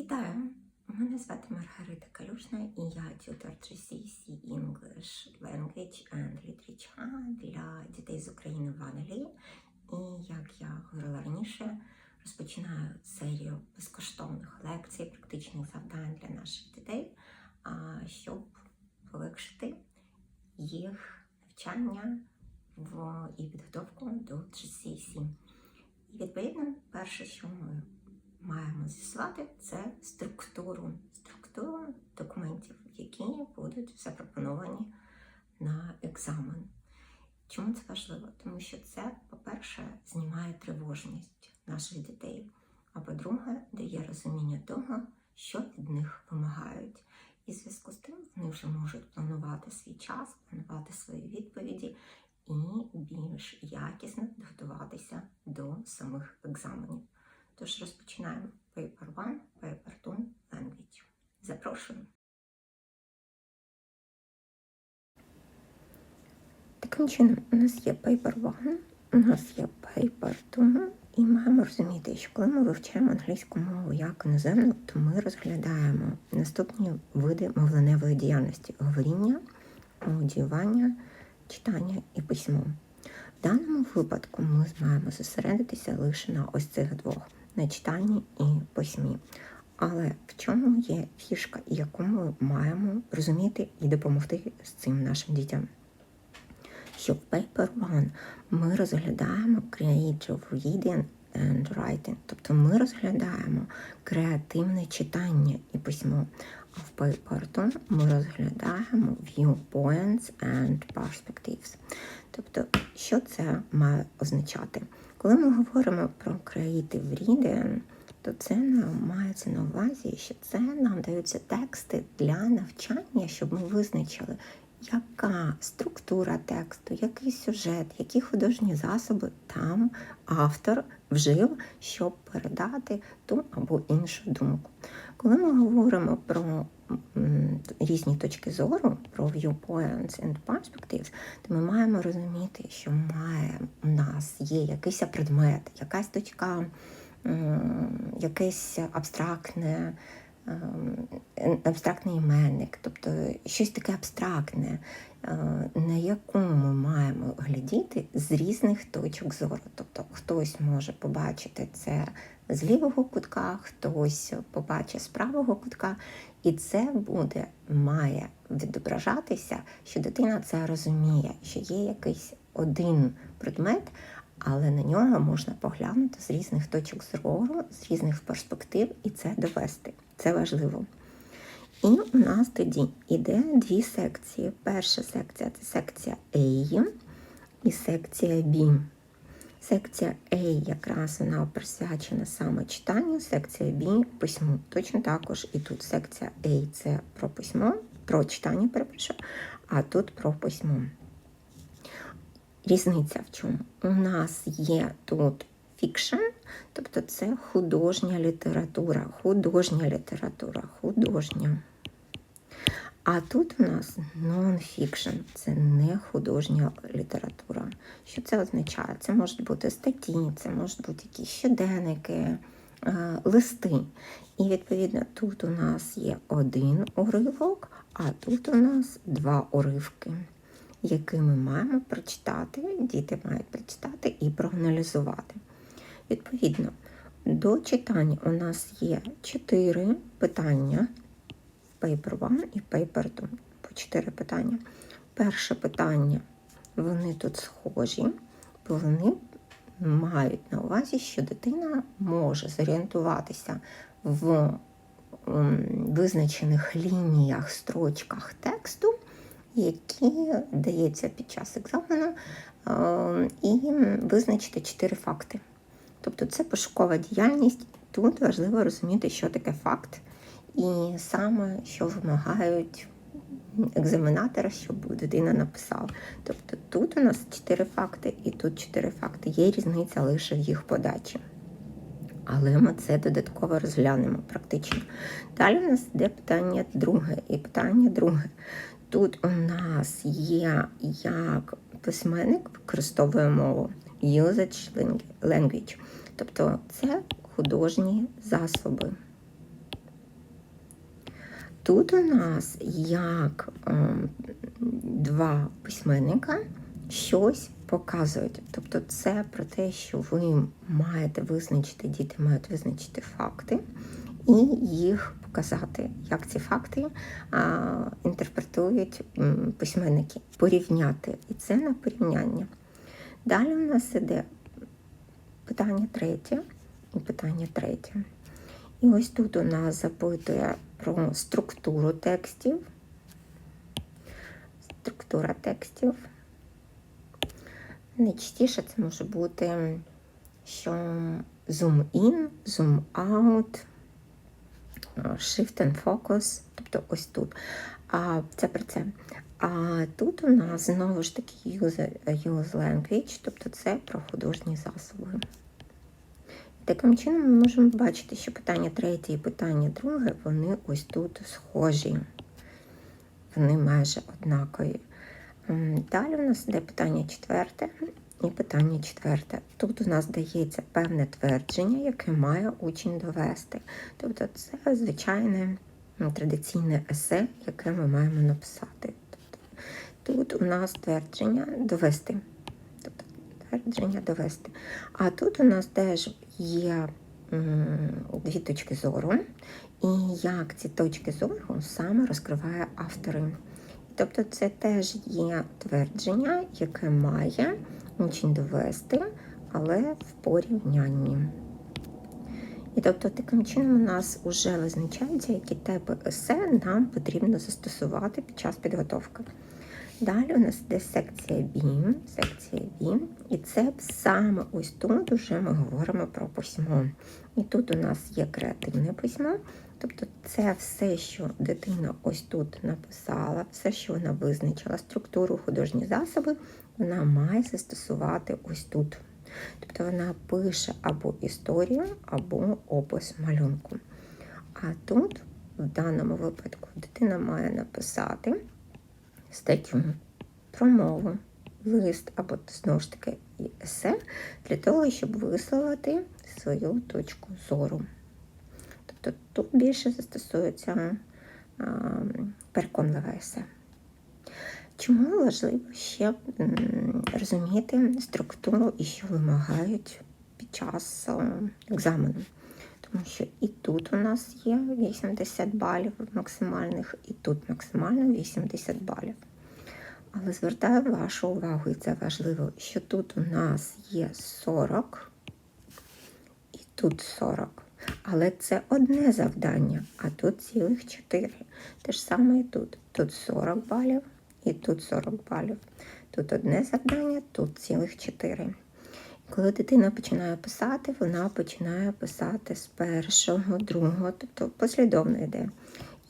Вітаю! Мене звати Маргарита Калюшна і я тютор GCSE English Language and Literature для дітей з України в Англії. І як я говорила раніше, розпочинаю серію безкоштовних лекцій, практичних завдань для наших дітей, щоб полегшити їх навчання в, і підготовку до GCSE. І відповідно, перше, що ми маємо з'ясувати, це структуру, структуру документів, які будуть запропоновані на екзамен. Чому це важливо? Тому що це, по-перше, знімає тривожність наших дітей, а по-друге, дає розуміння того, що від них вимагають. І в зв'язку з тим вони вже можуть планувати свій час, планувати свої відповіді і більш якісно підготуватися до самих екзаменів. Тож розпочинаємо Paper 1, Paper 2, Language. Запрошую. Таким чином, у нас є Paper 1, у нас є Paper 2, і маємо розуміти, що коли ми вивчаємо англійську мову як іноземну, то ми розглядаємо наступні види мовленевої діяльності: говоріння, аудіювання, читання і письмо. В даному випадку ми маємо зосередитися лише на ось цих двох на читанні і письмі. Але в чому є фішка, яку ми маємо розуміти і допомогти з цим нашим дітям? Що в Paper One ми розглядаємо creative reading and writing, тобто ми розглядаємо креативне читання і письмо. А в Paper 2 ми розглядаємо viewpoints and perspectives. Тобто, що це має означати? Коли ми говоримо про creative reading, то це нам мається на увазі, що це нам даються тексти для навчання, щоб ми визначили, яка структура тексту, який сюжет, які художні засоби там автор вжив, щоб передати ту або іншу думку. Коли ми говоримо про різні точки зору, про viewpoints and perspectives, то ми маємо розуміти, що має у нас є якийсь предмет, якась точка, якесь абстрактне. Абстрактний іменник, тобто щось таке абстрактне, на яку ми маємо глядіти з різних точок зору. Тобто хтось може побачити це з лівого кутка, хтось побачить з правого кутка, і це буде, має відображатися, що дитина це розуміє, що є якийсь один предмет, але на нього можна поглянути з різних точок зору, з різних перспектив, і це довести. Це важливо. І у нас тоді йде дві секції. Перша секція це секція A і секція B. Секція A якраз вона присвячена саме читанню, секція B письму. Точно також і тут секція A це про письмо, про читання, перепрошую, а тут про письмо. Різниця в чому? У нас є тут фікшн, тобто це художня література, художня література, художня. А тут у нас нон-фікшн, це не художня література. Що це означає? Це можуть бути статті, це можуть бути якісь щоденники, е, листи. І, відповідно, тут у нас є один уривок, а тут у нас два уривки, які ми маємо прочитати, діти мають прочитати і проаналізувати. Відповідно, до читання у нас є чотири питання. Paper 1 і Paper 2. По чотири питання. Перше питання, вони тут схожі, бо вони мають на увазі, що дитина може зорієнтуватися в визначених лініях, строчках тексту, які дається під час екзамену, і визначити чотири факти. Тобто це пошукова діяльність. Тут важливо розуміти, що таке факт і саме що вимагають екзаменатора, щоб дитина написала. Тобто тут у нас чотири факти, і тут чотири факти. Є різниця лише в їх подачі. Але ми це додатково розглянемо практично. Далі у нас йде питання друге. І питання друге. Тут у нас є як письменник використовує мову usage language. Тобто це художні засоби Тут у нас як ем, два письменника щось показують. Тобто це про те, що ви маєте визначити, діти мають визначити факти і їх показати, як ці факти а, інтерпретують письменники, порівняти. І це на порівняння. Далі у нас іде питання третє і питання третє. І ось тут у нас запитує про структуру текстів. Структура текстів. Найчастіше це може бути, що zoom in, zoom out, shift and focus, тобто ось тут. А це про це. А тут у нас знову ж таки use, use language, тобто це про художні засоби. Таким чином ми можемо бачити, що питання третє і питання друге, вони ось тут схожі. Вони майже однакові. Далі у нас йде питання четверте і питання четверте. Тут у нас дається певне твердження, яке має учень довести. Тобто це звичайне традиційне есе, яке ми маємо написати. Тобто, тут у нас твердження довести. Тобто твердження довести. А тут у нас теж є дві точки зору, і як ці точки зору саме розкриває автори. Тобто це теж є твердження, яке має учень довести, але в порівнянні. І тобто таким чином у нас вже визначається, які типи есе нам потрібно застосувати під час підготовки. Далі у нас йде секція BIM, секція BIM, і це саме ось тут вже ми говоримо про письмо. І тут у нас є креативне письмо, тобто це все, що дитина ось тут написала, все, що вона визначила, структуру, художні засоби, вона має застосувати ось тут. Тобто вона пише або історію, або опис малюнку. А тут, в даному випадку, дитина має написати статтю, промову, лист або знову ж таки есе для того, щоб висловити свою точку зору. Тобто тут більше застосується а, переконливе есе. Чому важливо ще розуміти структуру і що вимагають під час екзамену? Тому що і тут у нас є 80 балів максимальних, і тут максимально 80 балів. Але звертаю вашу увагу, і це важливо, що тут у нас є 40 і тут 40. Але це одне завдання, а тут цілих 4. Те ж саме і тут. Тут 40 балів і тут 40 балів. Тут одне завдання, тут цілих 4. Коли дитина починає писати, вона починає писати з першого, другого, тобто послідовно йде.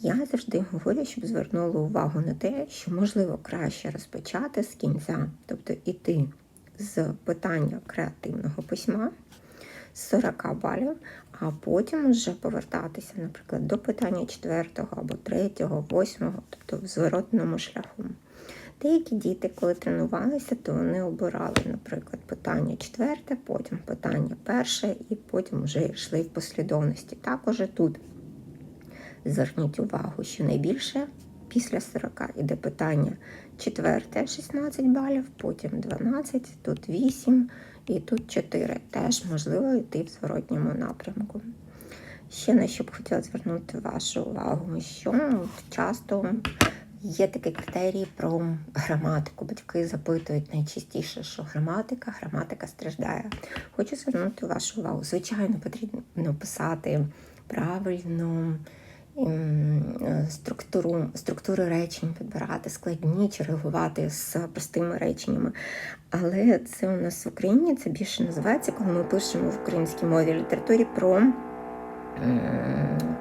Я завжди говорю, щоб звернули увагу на те, що можливо краще розпочати з кінця, тобто іти з питання креативного письма з 40 балів, а потім вже повертатися, наприклад, до питання 4 або 3, 8, тобто в зворотному шляху. Деякі діти, коли тренувалися, то вони обирали, наприклад, питання четверте, потім питання перше, і потім вже йшли в послідовності. Також тут зверніть увагу, що найбільше після 40 іде питання четверте, 16 балів, потім 12, тут 8 і тут 4. Теж можливо йти в зворотньому напрямку. Ще на що б хотіла звернути вашу увагу, що часто є такий критерій про граматику. Батьки запитують найчастіше, що граматика, граматика страждає. Хочу звернути вашу увагу. Звичайно, потрібно писати правильно. ем, Структуру, структури речень підбирати, складні чи реагувати з простими реченнями. Але це у нас в Україні це більше називається, коли ми пишемо в українській мові літературі про м, е,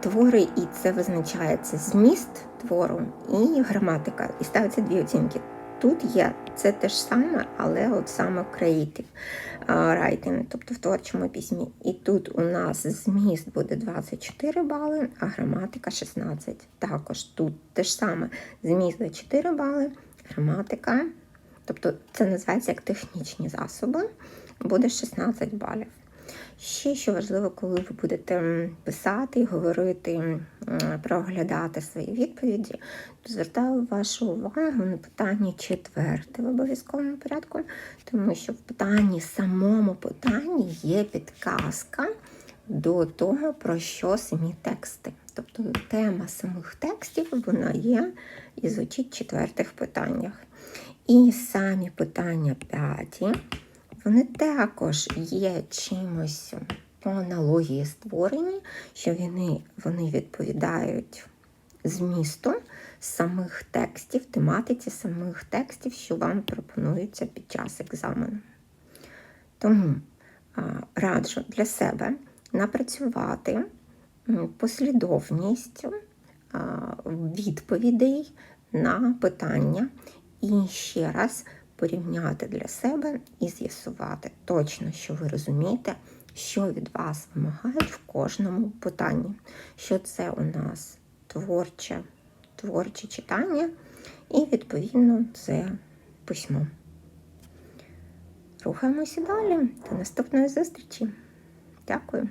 твори, і це визначається зміст твору і граматика. І ставиться дві оцінки. Тут є це те ж саме, але от саме creative writing, тобто в творчому письмі. І тут у нас зміст буде 24 бали, а граматика 16. Також тут те ж саме зміст 24 бали, граматика, тобто це називається як технічні засоби, буде 16 балів. Ще що важливо, коли ви будете писати говорити проглядати свої відповіді, то звертаю вашу увагу на питання четверте в обов'язковому порядку, тому що в питанні самому питанні є підказка до того, про що самі тексти. Тобто тема самих текстів вона є і звучить в четвертих питаннях. І самі питання п'яті, вони також є чимось по аналогії створені, що вони, вони відповідають змісту самих текстів, тематиці самих текстів, що вам пропонуються під час екзамену. Тому раджу для себе напрацювати послідовність відповідей на питання і ще раз порівняти для себе і з'ясувати точно, що ви розумієте, що від вас вимагають в кожному питанні. Що це у нас творче, творче читання, і, відповідно, це письмо. Рухаємося далі. До наступної зустрічі. Дякую.